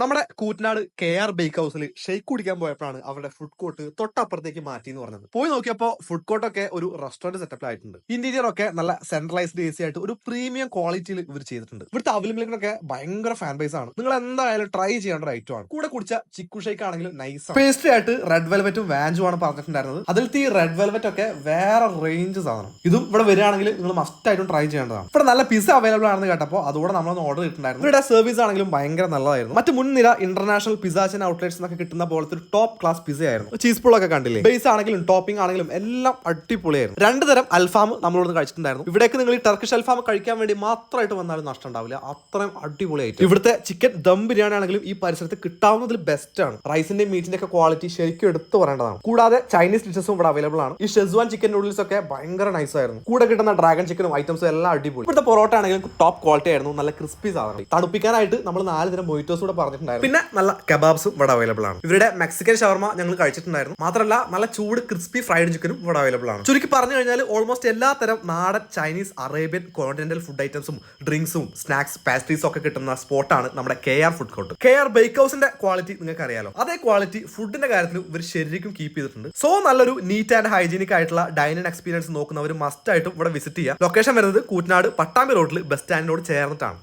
നമ്മുടെ Koottanad K R bake ഹൗസിൽ shake കുടിക്കാൻ പോയപ്പോഴാണ് അവരുടെ ഫുഡ് കോർട്ട് തൊട്ടപ്പുറത്തേക്ക് മാറ്റി എന്ന് പറഞ്ഞത്. പോയി നോക്കിയപ്പോൾ ഫുഡ് കോർട്ട് ഒക്കെ ഒരു റെസ്റ്റോറന്റ് സെറ്റപ്പിലായിട്ടുണ്ട് ഇന്റീരിയർ ഒക്കെ നല്ല സെൻട്രലൈസ്ഡ് എ സി ആയിട്ട് ഒരു പ്രീമിയം ക്വാളിറ്റിയിൽ ഇവർ ചെയ്തിട്ടുണ്ട്. ഇവിടുത്തെ അവൈലബിലിറ്റി ഭയങ്കര ഫാൻ ബേസ് ആണ്. നിങ്ങൾ എന്തായാലും ട്രൈ ചെയ്യേണ്ട ഒരു ഐറ്റം ആണ്. കൂടെ കുടിച്ച ചിക്കു ഷേക്ക് ആണെങ്കിലും നൈസ് പേസ്ട്രി ആയിട്ട് റെഡ് വെൽവെറ്റും വാഞ്ചും ആണ് പറഞ്ഞിട്ടുണ്ടായിരുന്നത്. അതിൽ ഈ റെഡ് വെൽവെറ്റ് ഒക്കെ വേറെ റേഞ്ച് സാധനം. ഇതും ഇവിടെ വരികയാണെങ്കിൽ നിങ്ങൾ മസ്റ്റ് ആയിട്ടും ട്രൈ ചെയ്യേണ്ടതാണ്. ഇവിടെ നല്ല പിസ്സ അവൈലബിൾ ആണെന്ന് കേട്ടപ്പോൾ അതുകൂടെ നമ്മളൊന്ന് ഓർഡർ ചെയ്തിട്ടുണ്ടായിരുന്നു ഇവിടെ സർവീസ് ആണെങ്കിലും ഭയങ്കര നല്ലതായിരുന്നു. മറ്റു മുൻനിര ഇന്റർനാഷണൽ പിസാച്ചൻ ഔട്ട്ലെറ്റ്സ് എന്നൊക്കെ കിട്ടുന്ന പോലത്തെ ഒരു ടോപ്പ് ക്ലാസ് പിസ ആയിരുന്നു ചീസ് പൂളൊക്കെ കണ്ടില്ലേ? ബേസ് ആണെങ്കിലും ടോപ്പിംഗ് ആണെങ്കിലും എല്ലാം അടിപൊളിയായിരുന്നു. രണ്ട് തരം അൽഫാം നമ്മളോട് കഴിച്ചിട്ടുണ്ടായിരുന്നു. ഇവിടേക്ക് നിങ്ങൾ ഈ ടർക്കിഷ് അൽഫാം കഴിക്കാൻ വേണ്ടി മാത്രമായിട്ട് വന്നാലും നഷ്ടം ഉണ്ടാവില്ല. അത്രയും അടിപൊളിയായിട്ട് ഇവിടുത്തെ ചിക്കൻ ദം ബിരിയാണി ആണെങ്കിലും ഈ പരിസരത്ത് കിട്ടാവുന്നതിൽ ബെസ്റ്റ് ആണ്. റൈസിന്റെ മീറ്റിന്റെ ഒക്കെ ക്വാളിറ്റി ശരിക്കും എടുത്തു പറയേണ്ടതാണ്. കൂടാതെ ചൈനീസ് ഡിഷസും ഇവിടെ അവൈലബിൾ ആണ്. ഈ ഷെസ്വാൻ ചിക്കൻ നൂഡിൽസ് ഒക്കെ ഭയങ്കര നൈസ് ആയിരുന്നു. കൂടെ കിട്ടുന്ന ഡ്രാഗൺ ചിക്കനും ഐറ്റംസും എല്ലാം അടിപൊളി. ഇവിടുത്തെ പൊറോട്ട ആണെങ്കിലും ടോപ്പ് ക്വാളിറ്റി ആയിരുന്നു. നല്ല ക്രിസ്പി സാധനം. തണുപ്പിക്കാനായിട്ട് നമ്മൾ നാല് തരം മൊയ്റ്റോസ് കൂടെ പിന്നെ നല്ല കബാബ്സും ഇവിടെ അവൈലബിൾ ആണ്. ഇവരുടെ മെക്സിക്കൻ ഷവർമ ഞങ്ങൾ കഴിച്ചിട്ടുണ്ടായിരുന്നു. മാത്രമല്ല നല്ല ചൂട് ക്രിസ്പി ഫ്രൈഡ് ചിക്കനും ഇവിടെ അവൈലബിൾ ആണ്. ചുരുക്കി പറഞ്ഞു കഴിഞ്ഞാൽ ഓൾമോസ്റ്റ് എല്ലാ തരം നാടൻ ചൈനീസ് അറേബ്യൻ കോണ്ടിനെന്റൽ ഫുഡ് ഐറ്റംസും ഡ്രിങ്ക്സും സ്നാക്സ് പാസ്ട്രീസും ഒക്കെ കിട്ടുന്ന സ്പോട്ടാണ് നമ്മുടെ K R food court K R bake ഹൗസിന്റെ ക്വാളിറ്റി നിങ്ങൾക്ക് അറിയാലോ അതേ ക്വാളിറ്റി ഫുഡിന്റെ കാര്യത്തിൽ ഇവർ ശരിക്കും കീപ്പ് ചെയ്തിട്ടുണ്ട്. സോ നല്ലൊരു നീറ്റ് ആൻഡ് ഹൈജീനിക് ആയിട്ടുള്ള ഡൈനിങ് എക്സ്പീരിയൻസ് നോക്കുന്നവർ മസ്റ്റ് ആയിട്ടും ഇവിടെ വിസിറ്റ് ചെയ്യുക ലൊക്കേഷൻ വരുന്നത് കൂറ്റനാട് പട്ടാമ്പി റോഡിൽ ബസ് സ്റ്റാൻഡിനോട് ചേർന്നിട്ടാണ്.